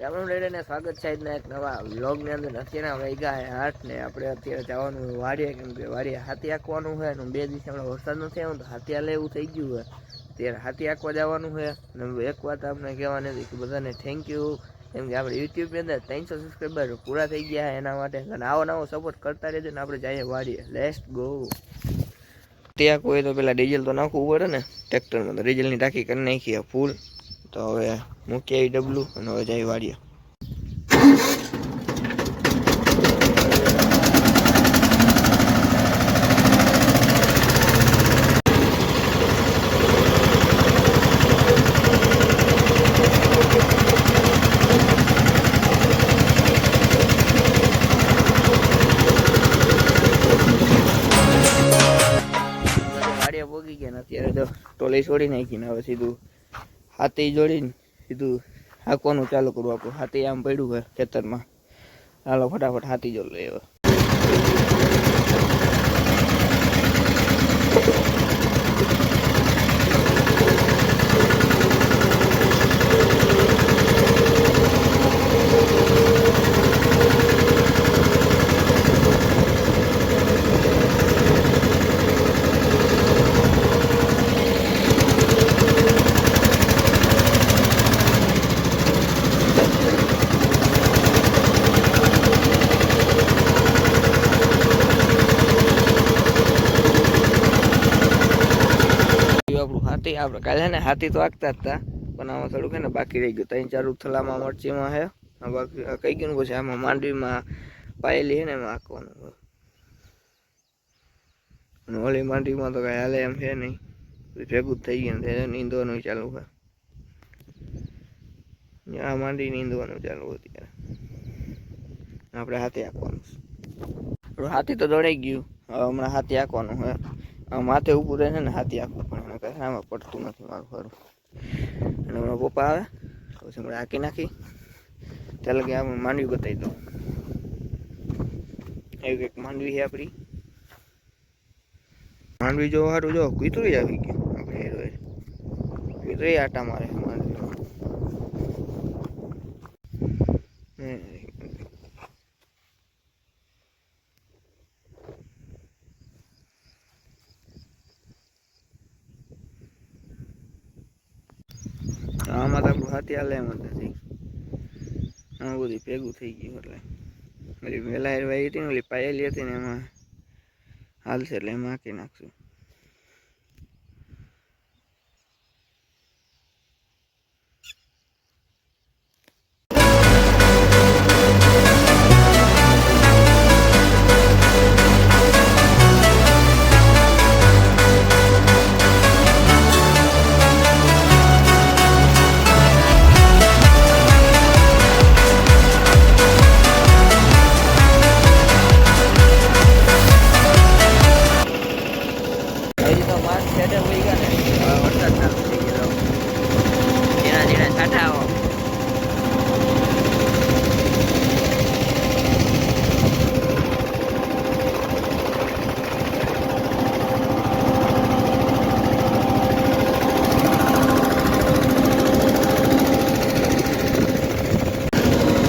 રેડે સ્વાગત છે આજના એક નવા વ્લોગની અંદર. અત્યારે વૈગા આઠ ને આપણે અત્યારે જવાનું વાડીએ, કેમ કે વાડીએ હાથી આંકવાનું છે અને બે દિવસે હમણાં વરસાદ નથી આવ્યો તો હાથી લેવું થઈ ગયું હોય ત્યારે હાથી આંકવા જવાનું છે અને એક વાત આપણે કહેવાની હતી કે બધાને થેન્ક યુ કેમ કે આપણે યુટ્યુબની અંદર ત્રણસો સબસ્ક્રાઈબર પૂરા થઈ ગયા એના માટે. અને આવો નવો સપોર્ટ કરતા રહેજો ને આપણે જઈએ વાડીએ. લેસ્ટ ગો ત્યાં કોઈ તો પેલા ડીઝલ તો નાખવું પડે ને ટ્રેક્ટરમાં તો ડીઝલની ટાંકી કરી નાખીએ ફૂલ તો હવે મૂકી આવી ડબલું અને હવે જઈ વાળીએ પોગી ગયા ને અત્યારે તો ટોલી છોડી નાખીને હવે સીધું હાથી જોડીને સીધું હાંકવાનું ચાલુ કરવું આપણું હાથી આમ પડ્યું હોય ખેતરમાં. હાલો, ફટાફટ હાથી જો લઈ હવે ઈ આપણું કાલે ને હાથી તો આગતા હતા પણ આમાં થોડુંક ને બાકી રહી ગયું. ત્રણ ચાર થલામાં મરચીમાં હે બાકી કઈ ગયું પછી આમાં માંડવીમાં પાયેલી હે ને એમાં આંકવાનું ઓલી માંડવીમાં તો કઈ હાલે એમ છે નહીં. ભેગું જ થઈ ગયું ને નીંદવાનું ચાલુ હોય. આ માંડી નીંદવાનું ચાલુ હોય ત્યારે આપણે હાથે આંકવાનું હાથી તો દોડાઈ ગયું. હવે હમણાં હાથી આંકવાનું આ માથે ઊભું રહે ને હાથી આંકવું આમાં પડતું નથી મારું ખરું. અને હમણાં પપ્પા આવે પછી હમણાં હાંકી નાખી. ત્યાં લગી આપણે માંડવી બતાવી દઉં. એવી કંઈક માંડવી છે આપણી. માંડવી જો સારું જો કૂતરું આવી ગયું. આપણે હેરો કૂતરું આટા મારે માંડવીમાં. તો આપણું હાથી હાલે એમ જ નથી. આ બધું ભેગું થઈ ગયું એટલે. ઓલી વેલાયર વાઈ હતી ને, ઓલી પાયેલી હતી ને, એમાં હાલશે એટલે એમાં હાંકી નાખશું. માર્ચ છેડે વહી ગયા ને. વરસાદ ચાલુ થઈ ગયો છાંટા આવો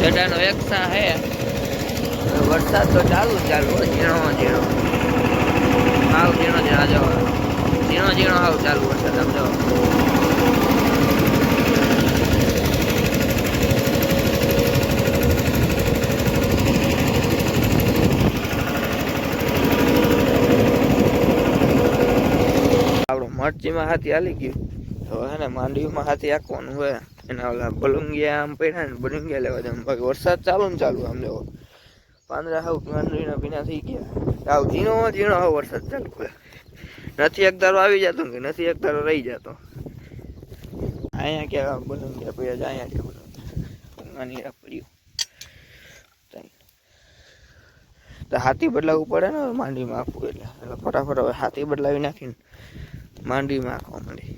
ચડાનો એકસા હે. વરસાદ તો ચાલુ ચાલુ ઝીણો ઝીણો. હાવ ઝીણો ઝીણા જો. ઝીણો ઝીણો હાવ ચાલુ વરસાદ આમ મરચીમાં હાથી હાલી ગયું. હવે હે ને માંડવીમાં હાથી આંકવાનું હોય. એના ઓલા બલુંગિયા આમ પડ્યા ને, બલુંગિયા લેવા જાય બાકી વરસાદ ચાલુ ને ચાલુ આમ લેવો. પાંદરા હાવ માંડવીના ભીના થઈ ગયા. હાવ ઝીણો ઝીણો હાવ વરસાદ ચાલુ હોય નથી એક દારો આવી જતો કે નથી એક દારો રહી જતો. અહીંયા ક્યાં બલુંગિયા પડ્યા છે અહીંયા ક્યાં બધું આ પડ્યું તો હાથી બદલાવવું પડે ને હવે માંડવીમાં આપવું એટલે. એટલે ફટાફટ હવે હાથી બદલાવી નાખીને માંડવીમાં આખવા માંડી.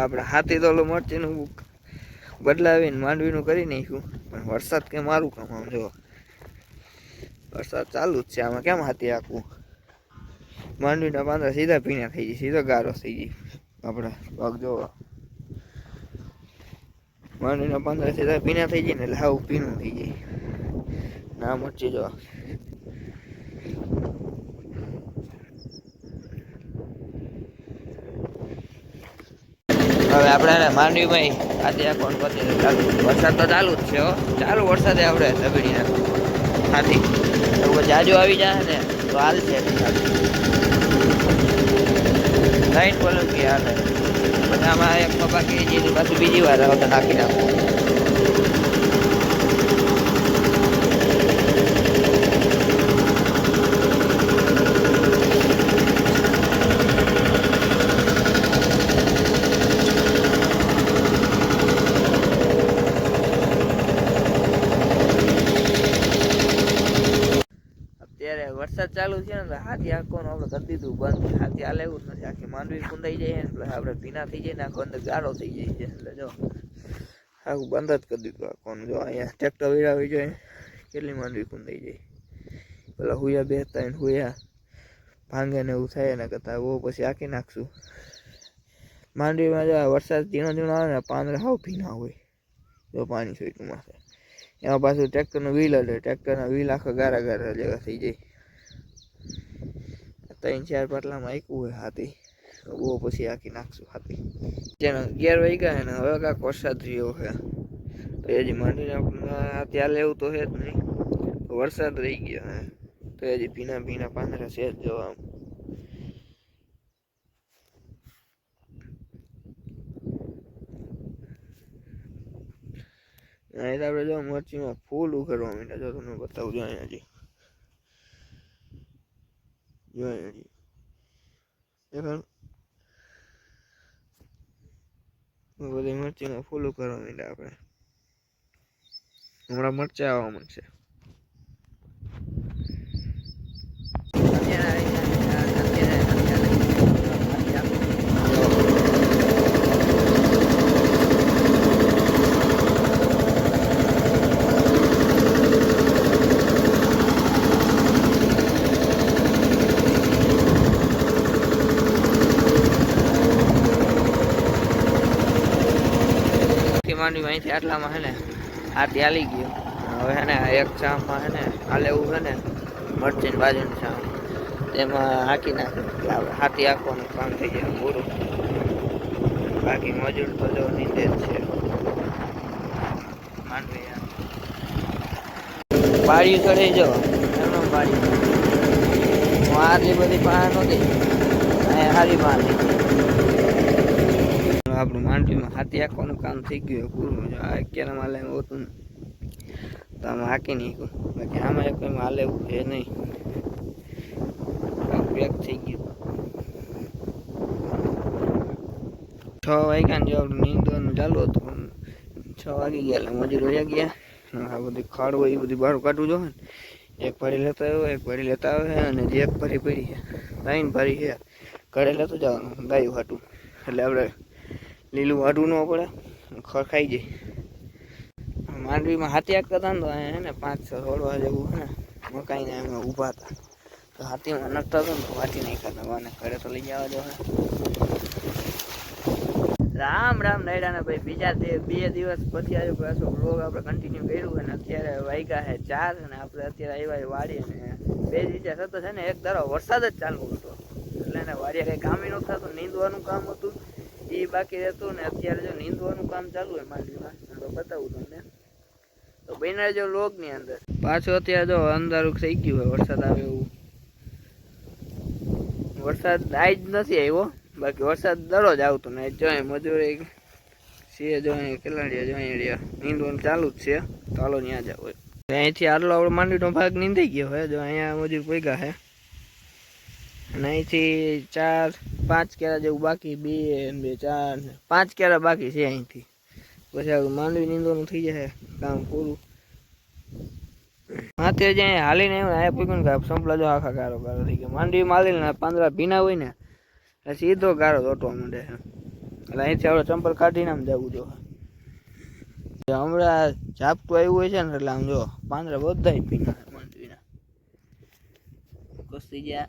આપણે હાથી તો ઓલું મરચીનું બદલાવીને માંડવીનું કરી નાખ્યું. પણ વરસાદ કે મારું કામ આમ જો. વરસાદ ચાલુ જ છે આમાં. કેમ હાથી આખવું માંડવીના પાંદડા સીધા પીણા થઈ જાય, સીધો ગારો થઈ જાય. આપણે પગ જોવો. માંડવીના પાંદડા સીધા પીણા થઈ જાય ને એટલે હાવ ભીનું થઈ જાય. ના મરચી જોવા. હવે આપણે માંડવીમાં આજે આ કોણ ચાલુ. વરસાદ તો ચાલુ જ છે ચાલુ વરસાદે આપણે ધબીડી નાખું હાથી જાજો આવી જાય ને, તો હાલ છે લાઈટ બોલો કે હાલે. બધામાં એક પપ્પા કે છે પાછું બીજી વાર આવતા નાખી નાખો. અત્યારે વરસાદ ચાલુ છે ને હાથી આખોનું આપણે કરી દીધું બંધ. હાથી નથી આખી માંડવી કુંદાઈ જાય એટલે આપણે ભીના થઈ જાય ને, આખો અંદર ગાળો થઈ જાય છે, એટલે જો, આખું બંધ જ કરી દીધું આખોનું. જો અહીંયા ટ્રેક્ટર વિરાવી જોઈએ કેટલી માંડવી કુંદાઈ જાય. પેલા હુયા બેસતા ને હુયા, ભાંગે ને એવું થાય એના કરતા. બહુ પછી આખી નાખશું. માંડવીમાં જો વરસાદ ધીણો ધીણો આવે ને પાંદડા હાવ ભીના હોય. જો પાણી સોયટું માથે. એમાં પાછું ટ્રેક્ટરનું વ્હીલ એટલે ટ્રેક્ટરના વ્હીલ આખા ગારા ગારા જેવા થઈ જાય. ત્રણ ચાર પાટલામાં આક્યું હોય હાથી. તો બહુ પછી આખી નાખશું હાથી જેનો ગેર વહી ગયા ને હવે કાંક વરસાદ રહ્યો છે તો એ હજી માંડીને ત્યાં લેવું તો છે જ નહીં તો વરસાદ રહી ગયો હે તો એ હજી ભીના ભીના પાંદડા છે જ જોવા આમ અહીં તો આપણે જો મરચીમાં ફૂલ ઉઘરવા માંડ્યા જો તમને બતાવું જો અહીંયા હજી જો અહીંયા હજી બધી મરચીમાં ફૂલું ઉઘરવા માંડ્યા આપણે. હમણાં મરચા આવવા માંડશે. આટલામાં હે ને હાથી હાલી ગયો. હવે હે ને એક ચામાં હે ને આ લેવું હે ને મરચી બાજુની ચામ. તેમાં હાકી નાખ્યું હાથી હાંકવાનું કામ થઈ જાય પૂરું. બાકી મજૂર તો જો નીચે જ છે. માંડવી આ. બાળીયું ચડી જો. એમનો બાળીયું હું આટલી બધી પાણી નહોતી. અહીંયા હારી ગઈ આપણું માંડવીમાં હાથી આખવાનું કામ થઈ ગયું પૂરું જો આ અત્યારે માલે હોતું તો આમ હાકી નાખ્યું. બાકી આમાં કંઈ હાલે એવું છે નહીં. પેક થઈ ગયું. છ વાગ્યા ને જો આપણું નીંદવાનું ચાલુ હતું. છ વાગી ગયા એટલે મજૂર ગયા. આ બધી ખાડ હોય એ બધી બહાર કાઢવું જોઈએ ને. એક ભરી લેતા આવ્યો, એક ભરી લેતા આવે અને જે એક ભરી પડી છે. ત્રણ ભરી છે. ઘરે લેતો જવાનું, ગાયું હાટું. એટલે આપણે લીલું વાઢવું ન પડે ખરખાઈ જાય. માંડવીમાં હાથિયા કરતા ને તો ને પાંચ છ સોળવા જેવું હે ને, મકાઈને એમાં ઊભા હતા. તો હાથીમાં નડતા હતા ને તો વાટી નહીં ખાતા વાને ઘરે તો લઈ જવા દો રામ રામ નાયડાના ભાઈ, બીજા બે દિવસ પછી આવ્યો પાછો બ્લોગ આપણે કન્ટિન્યુ કર્યું અને અત્યારે વાગ્યા છે ચાર અને આપણે અત્યારે આવ્યા વાડી અને બે દિવસે થતો છે ને, એક ધારો વરસાદ જ ચાલુ હતો. એટલે એને વાડીએ કંઈ કામ નહોતું થતું, નીંદવાનું કામ હતું. એ બાકી રહેતું ને અત્યારે જો નીંદવાનું કામ ચાલુ હોય માંડવીમાં, તો બતાવું તમને. તો બન્યા જો લોગની અંદર. પાછું અત્યારે જો અંધારું થઈ ગયું હોય, વરસાદ આવે એવું. વરસાદ આજ જ નથી આવ્યો, બાકી વરસાદ દરરોજ આવતો ને. જોઈએ મજૂરી છે જોઈએ કેટલા જોઈએ નીંદવાનું ચાલુ જ છે. ચાલો ત્યાં જાવ અહીંથી આટલો આપણો માંડવીનો ભાગ નીંદાઈ ગયો હોય જો અહીંયા મજૂર પૈગા છે અને અહીંથી ચાર, પાંચ કેરા જેવું બાકી, બે બે, ચાર પાંચ કેરા બાકી છે અહીંથી. પછી આ માંડવી નીંદવાનું થઈ જાય કામ પૂરું. તે જે હાલીને આવ્યું અહીંયા પૂછ્યું કે સંપલા જો આખા ગારો ગારો થઈ ગયો. માંડવી માલીને પાંદડા ભીના હોય ને એટલે સીધો ગારો દોટવા માંડે છે. એટલે અહીંથી આપણે ચંપલ કાઢીને આમ જવું જો. હમણાં ઝાપટું આવ્યું હોય છે ને, એટલે આમ જો, પાંદડા બધા ભીના માંડવીના. કસ્તી ગયા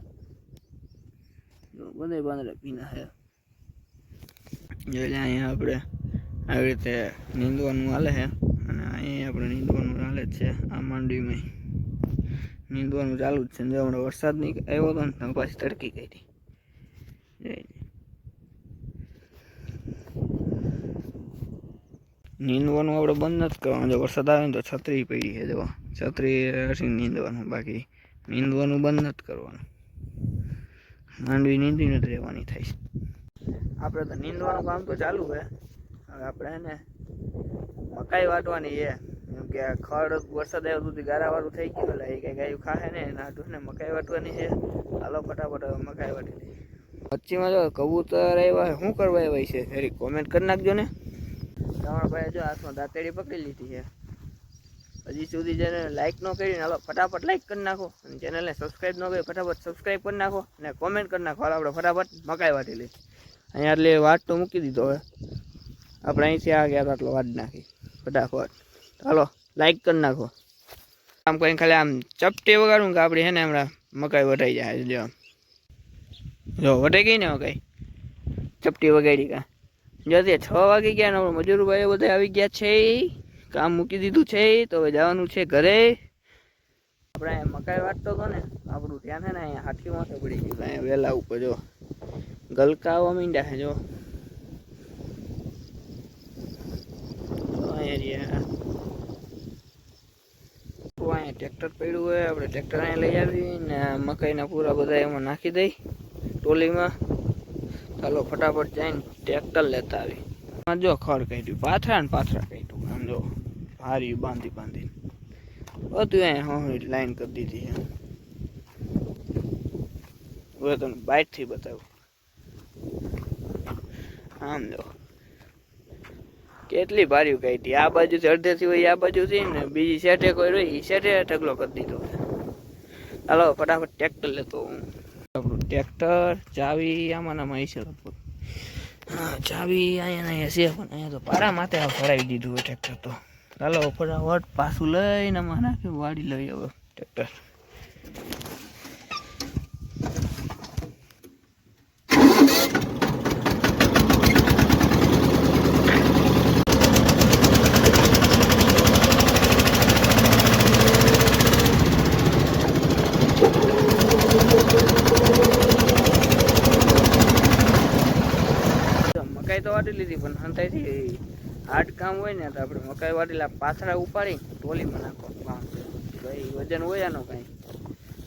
બધા પાંદડા ભીના છે. એટલે અહીંયા આપણે આવી રીતે નીંદવાનું હાલે છે. અને અહીંયા આપણે નીંદવાનું હાલે જ છે આ માંડવીમાં. નીંદવાનું ચાલુ જ છે. જો હમણાં વરસાદ નહીં આવ્યો હતો ને પાછી તડકી ગઈ હતી. નીંદવાનું આપણે બંધ નથી કરવાનું. જો વરસાદ આવે ને તો છત્રી પડી છે. જો છત્રી હસીને નીંદવાનું બાકી. નીંદવાનું બંધ નથી કરવાનું. માંડવી નીંદી નથી રહેવાની થાય આપણે તો નીંદવાનું કામ તો ચાલુ છે. હવે આપણે એને મકાઈ વાટવાની છે. એમ કે ખડ વરસાદ આવ્યો સુધી ગારાવાળું થઈ ગયું એટલે એ કઈ ગાયું ખાશે ને એના હાટું ને મકાઈ વાટવાની છે. હાલો ફટાફટ હવે મકાઈ વાટી લઈએ. વચ્ચેમાં જો કબૂતર આવ્યા શું કરવા આવ્યા છે? ફેરી કોમેન્ટ કરી નાખજો ને. તમારા ભાઈ જો હાથમાં દાંતેડી પકડી લીધી છે. હજી સુધી જેને લાઈક ન કરી હાલો ફટાફટ લાઈક કરી નાખો. અને ચેનલને સબસ્ક્રાઈબ ન કરી ફટાફટ સબસ્ક્રાઈબ કરી નાખો અને કોમેન્ટ કરી નાખો. હાલો આપણે ફટાફટ મકાઈ વાટી લઈ અહીંયા એટલે વાટ તો મૂકી દીધો હવે. આપણે અહીંથી આ ગયા એટલો વાટ નાખી. ફટાફટ. હાલો લાઈક કરી નાખો. આમ કંઈ ખાલી આમ ચપટી વગાડું કે આપણે છે ને હમણાં મકાઈ વટાઈ જાય. જો જો, વટાઈ ગઈ ને મકાઈ? ચપટી વગાડી કા? જો તે છ વાગી ગયા ને મજૂરભાઈ બધા આવી ગયા છે. કામ મૂકી દીધું છે તો હવે જવાનું છે ઘરે. આપણે અહીંયા મકાઈ વાટતો હતો ને, આપણું ધ્યાન છે ને અહીંયા હાથી માથે પડી ગયું. અહીંયા વહેલા ઉપર જો ગલકા આવવા માંડ્યા છે જો. અહીંયા. ટ્રેક્ટર પડ્યું હોય, આપણે ટ્રેક્ટર અહીંયા લઈ આવી ને મકાઈના પૂરા બધા એમાં નાખી દઈ, ટોલીમાં. ચાલો ફટાફટ જઈને ટ્રેક્ટર લેતા આવી જો ખડ કાઢ્યું, પાથરા ને પાથરા હારી બાંધી બાંધી બધું અહીંયા હા લાઈન કરી દીધી છે હવે તમને બાઇટથી બતાવું આમ જો કેટલી ભાર્યું કાઢી આ બાજુથી અડધેથી હોય આ બાજુથી ને બીજી સેટે કોઈ રહી એ સેટે ઢગલો કરી દીધો ચાલો ફટાફટ ટ્રેક્ટર લેતો હું આપણું ટ્રેક્ટર ચાવી આમાં આમાં છે લગભગ હા ચાવી અહીંયા ને અહીંયા છે પણ અહીંયા તો પારા માથે આ ભરાવી દીધું હોય ટ્રેક્ટર તો ચાલો ફટાફટ પાછું લઈને મને વાડી લઈ હવે ટ્રેક્ટર મકાઈ તો વાટી લીધી પણ હંતાઈથી હાર્ડ કામ હોય ને તો આપણે મકાઈ વાટેલા પાથરા ઉપાડી ટોલીમાં નાખો. તો વજન હોય આનો કાંઈ?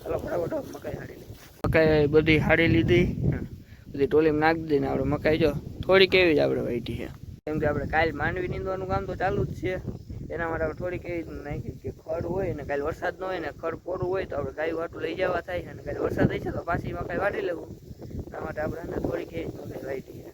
ચાલો, ફટાફટ મકાઈ હાડી લીધી મકાઈ બધી હાડી લીધી. બધી ટોલીમાં નાખી દીધી ને આપણે મકાઈ જો થોડી કેવી જ આપણે વાઈટી છે. કેમ કે આપણે કાલ માંડવી નીંદવાનું કામ તો ચાલુ જ છે. એના માટે આપણે થોડીક એવી નાખી કે ખડ હોય ને કાલે વરસાદ ન હોય ને ખડ કોરું હોય તો આપણે ગાય વાટું લઈ જવા થાય અને કાલે વરસાદ હશે તો પાછી મકાઈ વાટી લેવું. એના માટે આપણે થોડીક એવી મકાઈ વાટી છે.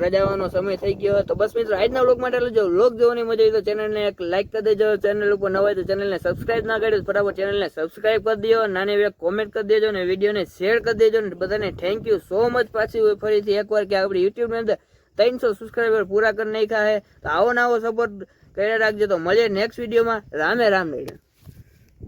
ઘરે જવાનો સમય થઈ ગયો તો બસ મિત્રો, આજના વ્લોગ માટે જો વ્લોગ જોવાની મજા આવી તો ચેનલને એક લાઈક કરી દેજો. ચેનલ ઉપર નવા હોય તો ચેનલને સબસ્ક્રાઇબ ના કરી ફટાફટ ચેનલને સબસ્ક્રાઇબ કરી દેજો નાની એવી કોમેન્ટ કરી દેજો અને વિડીયોને શેર કરી દેજો. અને બધાને થેન્ક યુ સો મચ પાછી ફરીથી એકવાર કે આપણી યુટ્યુબની અંદર ત્રણસો સબસ્ક્રાઈબર પૂરા કરી નાખ્યા છે. તો આવો ને આવો સપોર્ટ કર્યા રાખજો. તો મળીએ નેક્સ્ટ વિડીયોમાં રામે રામ રેડ